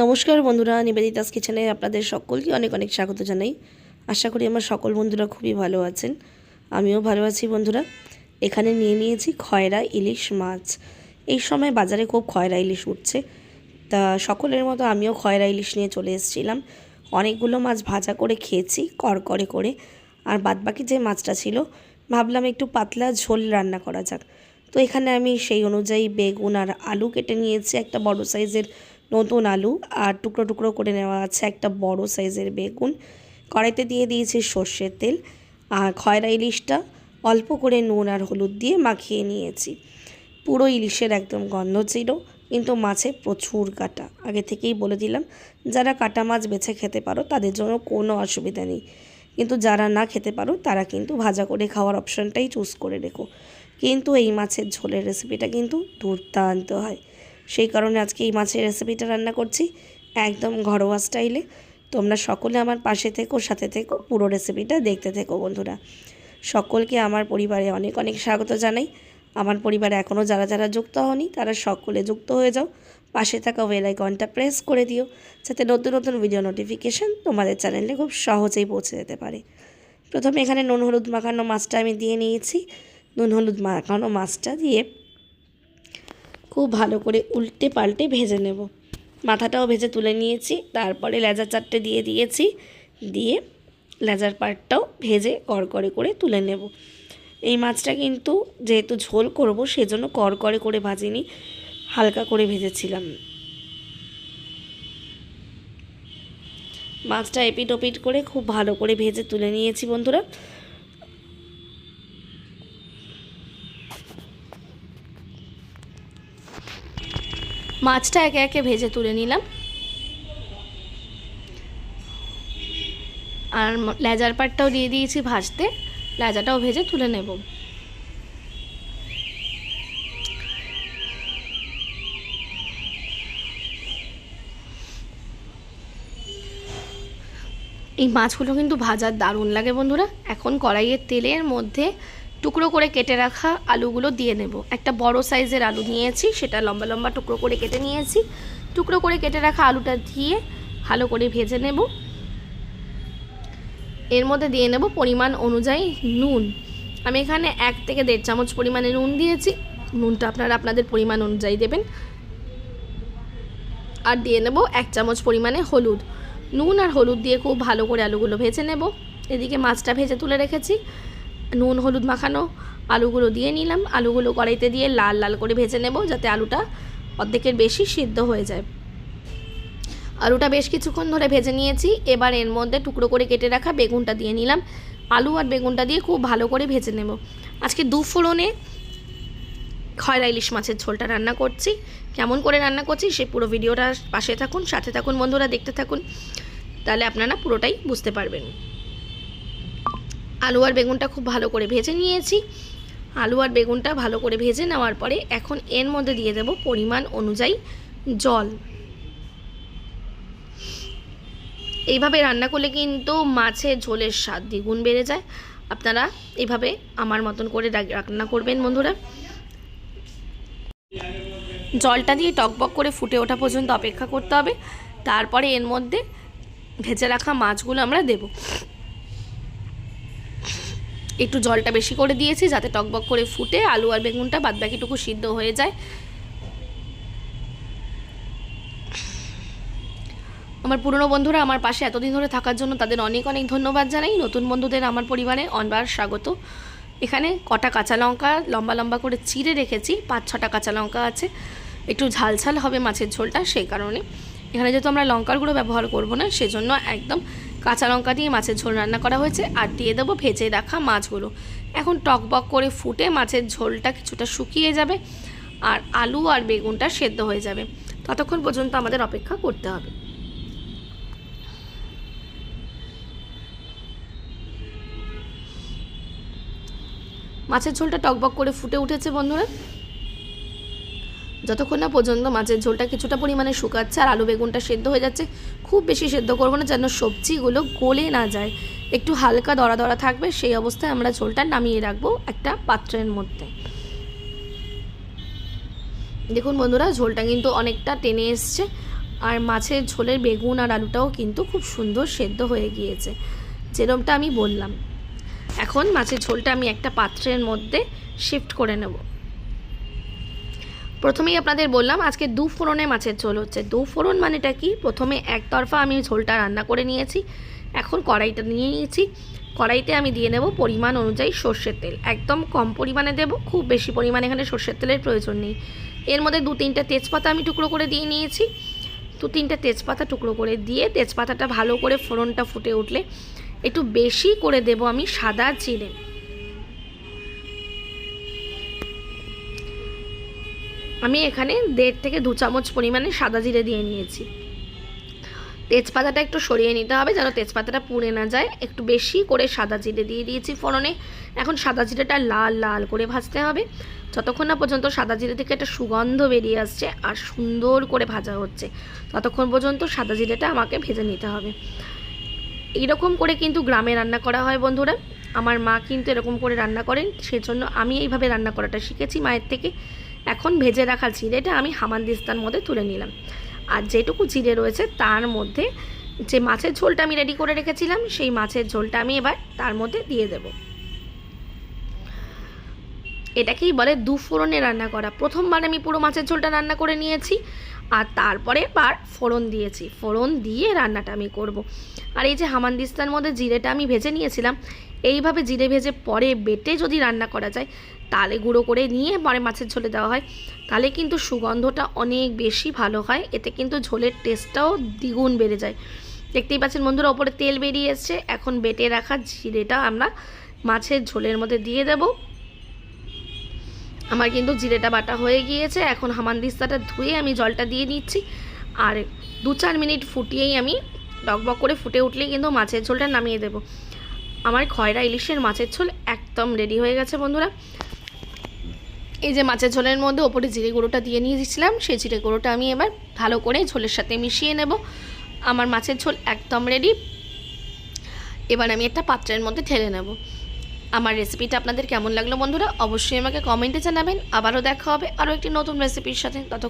নমস্কার বন্ধুরা নিবেদিতাস কিচেনে আপনাদের সকলকে অনেক অনেক স্বাগত জানাই। আশা করি আমার সকল বন্ধুরা খুবই ভালো আছেন। আমিও ভালো আছি বন্ধুরা। এখানে নিয়ে নিয়েছি খয়রা ইলিশ মাছ। এই সময় বাজারে খুব খয়রা ইলিশ উঠছে। তা সকলের মতো আমিও খয়রা ইলিশ নিয়ে চলে এসেছিলাম। অনেকগুলো মাছ ভাজা করে খেয়েছি করকরে করে। আর বাদবাকি যে মাছটা ছিল, ভাবলাম একটু পাতলা ঝোল রান্না করা যাক। তো এখানে আমি সেই অনুযায়ী বেগুন আর আলু কেটে নিয়েছি, একটা বড় সাইজের নতুন আলু আর টুকরো টুকরো করে নেওয়া আছে একটা বড় সাইজের বেগুন। কড়াইতে দিয়ে দিয়েছি সর্ষের তেল আর খয়রা ইলিশটা অল্প করে নুন আর হলুদ দিয়ে মাখিয়ে নিয়েছি। পুরো ইলিশের একদম গন্ধ ছিল, কিন্তু মাছে প্রচুর কাটা। আগে থেকেই বলে দিলাম, যারা কাটা মাছ বেছে খেতে পারো তাদের জন্য কোনো অসুবিধা নেই। কিন্তু যারা না খেতে পারো তারা কিন্তু ভাজা করে খাওয়ার অপশানটাই চুজ করে রেখো। কিন্তু এই মাছের ঝোলের রেসিপিটা কিন্তু দুর্দান্ত হয়। সেই কারণে আজকে এই মাছের রেসিপিটা রান্না করছি একদম ঘরোয়া স্টাইলে তোমরা সকলে আমার পাশে থেকো, সাথে থেকো, পুরো রেসিপিটা দেখতে থেকো বন্ধুরা। সকলকে আমার পরিবারে অনেক অনেক স্বাগত জানাই। আমার পরিবারে এখনও যারা যারা যুক্ত হওনি, তারা সকলে যুক্ত হয়ে যাও। পাশে থাকা ওয়েল আইকনটা প্রেস করে দিও, যাতে নতুন নতুন ভিডিও নোটিফিকেশান তোমাদের চ্যানেলে খুব সহজেই পৌঁছে যেতে পারে। প্রথমে এখানে নুন হলুদ মাখানো মাছটা আমি দিয়ে নিয়েছি। নুন হলুদ মাখানো মাছটা দিয়ে খুব ভালো করে উল্টে পাল্টে ভেজে নেব। মাথাটাও ভেজে তুলে নিয়েছি, তারপরে লেজা চারটে দিয়ে দিয়েছি, দিয়ে লেজার পার্টটাও ভেজে কড়কড়ে করে তুলে নেব। এই মাছটা কিন্তু যেহেতু ঝোল করব, সেজন্য কড়কড়ে করে ভাজিনি, হালকা করে ভেজেছিলাম। মাছটা এপিট ওপিট করে খুব ভালো করে ভেজে তুলে নিয়েছি বন্ধুরা। মাছটা একে একে ভেজে তুলে নিলাম। আর লেজার পাটটাও দিয়ে দিয়েছি ভাজতে। লেজাটাও ভেজে তুলে নেব। এই মাছগুলো কিন্তু ভাজার দারুণ লাগে বন্ধুরা। এখন কড়াইয়ের তেলের মধ্যে টুকরো করে কেটে রাখা আলুগুলো দিয়ে নেব। একটা বড় সাইজের আলু নিয়েছি, সেটা লম্বা লম্বা টুকরো করে কেটে নিয়েছি। টুকরো করে কেটে রাখা আলুটা দিয়ে ভালো করে ভেজে নেব। এর মধ্যে দিয়ে নেব পরিমাণ অনুযায়ী নুন। আমি এখানে এক থেকে দেড় চামচ পরিমাণে নুন দিয়েছি। নুনটা আপনারা আপনাদের পরিমাণ অনুযায়ী দেবেন। আর দিয়ে নেব এক চামচ পরিমাণে হলুদ। নুন আর হলুদ দিয়ে খুব ভালো করে আলুগুলো ভেজে নেব। এদিকে মাছটা ভেজে তুলে রেখেছি। নুন, হলুদ মাখানো। আলুগুলো দিয়ে নিলাম। আলুগুলো কড়াইতে দিয়ে লাল লাল করে ভেজে নেব যাতে আলুটা অর্ধেকের বেশি সিদ্ধ হয়ে যায়। আলুটা বেশ কিছুক্ষণ ধরে ভেজে নিয়েছি। এবার এর মধ্যে টুকরো করে কেটে রাখা বেগুনটা দিয়ে নিলাম। আলু আর বেগুনটা দিয়ে খুব ভালো করে ভেজে নেব। আজকে দু ফোড়নে খয়রা ইলিশ মাছের ঝোলটা রান্না করছি। কেমন করে রান্না করছি সে পুরো ভিডিওটা পাশে থাকুন, সাথে থাকুন বন্ধুরা, দেখতে থাকুন। তাহলে আপনারা পুরোটাই বুঝতে পারবেন। আলু আর বেগুনটা খুব ভালো করে ভেজে নিয়েছি। আলু আর বেগুনটা ভালো করে ভেজে নেওয়ার পরে এখন এর মধ্যে দিয়ে দেব পরিমাণ অনুযায়ী জল। এইভাবে রান্না করলে কিন্তু মাছের ঝোলের স্বাদ দ্বিগুণ বেড়ে যায়। আপনারা এইভাবে আমার মতন করে রান্না করবেন বন্ধুরা। জলটা দিয়ে টকবক করে ফুটে ওঠা পর্যন্ত অপেক্ষা করতে হবে। তারপরে এর মধ্যে ভেজে রাখা মাছগুলো আমরা দেব। একটু জলটা বেশি করে দিয়েছি যাতে টকবক করে ফুটে আলু আর বেগুনটা বাদবাকিটুকু সিদ্ধ হয়ে যায়। আমার পুরনো বন্ধুরা আমার পাশে এতদিন ধরে থাকার জন্য তাদের অনেক অনেক ধন্যবাদ জানাই। নতুন বন্ধুদের আমার পরিবারে অনবার স্বাগত। এখানে কটা কাঁচা লঙ্কা লম্বা লম্বা করে চিড়ে রেখেছি, পাঁচ ছটা কাঁচা লঙ্কা আছে। একটু ঝাল ঝাল হবে মাছের ঝোলটা সেই কারণে। এখানে যেহেতু আমরা লঙ্কার গুঁড়ো ব্যবহার করব না, সেজন্য একদম কাঁচা লঙ্কা দিয়ে মাছের ঝোল রান্না করা হয়েছে আর দিয়ে দেবো ভেজে রাখা মাছগুলো। এখন টকবক করে ফুটে মাছের ঝোলটা কিছুটা শুকিয়ে যাবে আর আলু আর বেগুনটা সেদ্ধ হয়ে যাবে। ততক্ষণ পর্যন্ত আমাদের অপেক্ষা করতে হবে। মাছের ঝোলটা টকবক করে ফুটে উঠেছে বন্ধুরা। যতক্ষণ না পর্যন্ত মাছের ঝোলটা কিছুটা পরিমাণে শুকাচ্ছে আর আলু বেগুনটা সেদ্ধ হয়ে যাচ্ছে খুব বেশি সেদ্ধ করব না, যেন সবজিগুলো গলে না যায়। একটু হালকা দড়া দড়া থাকবে, সেই অবস্থায় আমরা ঝোলটা নামিয়ে রাখব একটা পাত্রের মধ্যে। দেখুন বন্ধুরা, ঝোলটা কিন্তু অনেকটা টেনে এসছে, আর মাছের ঝোলের বেগুন আর আলুটাও কিন্তু খুব সুন্দর সেদ্ধ হয়ে গিয়েছে, যেরমটা আমি বললাম। এখন মাছের ঝোলটা আমি একটা পাত্রের মধ্যে শিফট করে নেব। প্রথমেই আপনাদের বললাম, আজকে দু ফোড়নে মাছের ঝোল হচ্ছে। দু ফোড়ন মানেটা কি? প্রথমে একতরফা আমি ঝোলটা রান্না করে নিয়েছি, এখন কড়াইটা নিয়ে নিয়েছি। কড়াইতে আমি দিয়ে নেব পরিমাণ অনুযায়ী সর্ষের তেল। একদম কম পরিমাণে দেব, খুব বেশি পরিমাণে এখানে সর্ষের তেলের প্রয়োজন নেই। এর মধ্যে দু তিনটা তেজপাতা আমি টুকরো করে দিয়ে নিয়েছি। দু তিনটে তেজপাতা টুকরো করে দিয়ে তেজপাতাটা ভালো করে ফোড়নটা ফুটে উঠলে একটু বেশি করে দেব আমি সাদা জিরে। আমি এখানে দেড় থেকে দু চামচ পরিমাণে সাদা জিরে দিয়ে নিয়েছি। তেজপাতাটা একটু সরিয়ে নিতে হবে যেন তেজপাতাটা পুড়ে না যায়। একটু বেশি করে সাদা জিরে দিয়ে দিয়েছি ফোড়নে। এখন সাদা জিরেটা লাল লাল করে ভাজতে হবে। যতক্ষণ না পর্যন্ত সাদা জিরে থেকে একটা সুগন্ধ বেরিয়ে আসছে আর সুন্দর করে ভাজা হচ্ছে, ততক্ষণ পর্যন্ত সাদা জিরেটা আমাকে ভেজে নিতে হবে। এইরকম করে কিন্তু গ্রামে রান্না করা হয় বন্ধুরা। আমার মা কিন্তু এরকম করে রান্না করেন, সেজন্য আমি এইভাবে রান্না করাটা শিখেছি মায়ের থেকে। এখন ভেজে রাখা জিরেটা আমি হামানদিস্তার মধ্যে তুলে নিলাম। আর যেটুকু জিরে রয়েছে তার মধ্যে যে মাছের ঝোলটা আমি রেডি করে রেখেছিলাম, সেই মাছের ঝোলটা আমি এবার তার মধ্যে দিয়ে দেব। এটাকেই বলে দু ফোড়নে রান্না করা। প্রথমবার আমি পুরো মাছের ঝোলটা রান্না করে নিয়েছি। আর তারপরে বার ফোড়ন দিয়েছি। ফোড়ন দিয়ে রান্নাটা আমি করব। আর এই যে হামানদিস্তার মধ্যে জিরেটা আমি ভেজে নিয়েছিলাম, এইভাবে জিরে ভেজে পরে বেটে যদি রান্না করা যায়, তালে গুঁড়ো করে নিয়ে পরে মাছের ঝোলে দেওয়া হয়। তাহলে কিন্তু সুগন্ধটা অনেক বেশি ভালো হয়, এতে কিন্তু ঝোলের টেস্টটাও দ্বিগুণ বেড়ে যায়। দেখতেই পাচ্ছেন বন্ধুরা, ওপরে তেল বেরিয়ে এসছে। এখন বেটে রাখা জিরেটা আমরা মাছের ঝোলের মধ্যে দিয়ে দেব। আমার কিন্তু জিরেটা বাটা হয়ে গিয়েছে। এখন হামানদিস্তাটা ধুয়ে আমি জলটা দিয়ে দিচ্ছি আর দু চার মিনিট ফুটিয়েই আমি ডকবক করে ফুটে উঠলেই কিন্তু মাছের ঝোলটা নামিয়ে দেবো। আমার খয়রা ইলিশের মাছের ঝোল একদম রেডি হয়ে গেছে বন্ধুরা। এই যে মাছের ঝোলের মধ্যে ওপরে জিরে গুঁড়োটা দিয়ে নিয়ে দিয়েছিলাম সেই জিরে গুঁড়োটা আমি এবার ভালো করে ঝোলের সাথে মিশিয়ে নেব। আমার মাছের ঝোল একদম রেডি এবার আমি একটা পাত্রের মধ্যে ঢেলে নেব। আমার রেসিপিটা আপনাদের কেমন লাগল বন্ধুরা? অবশ্যই আমাকে কমেন্টে জানাবেন। আবারও দেখা হবে আরও একটি নতুন রেসিপির সাথে। ততক্ষণ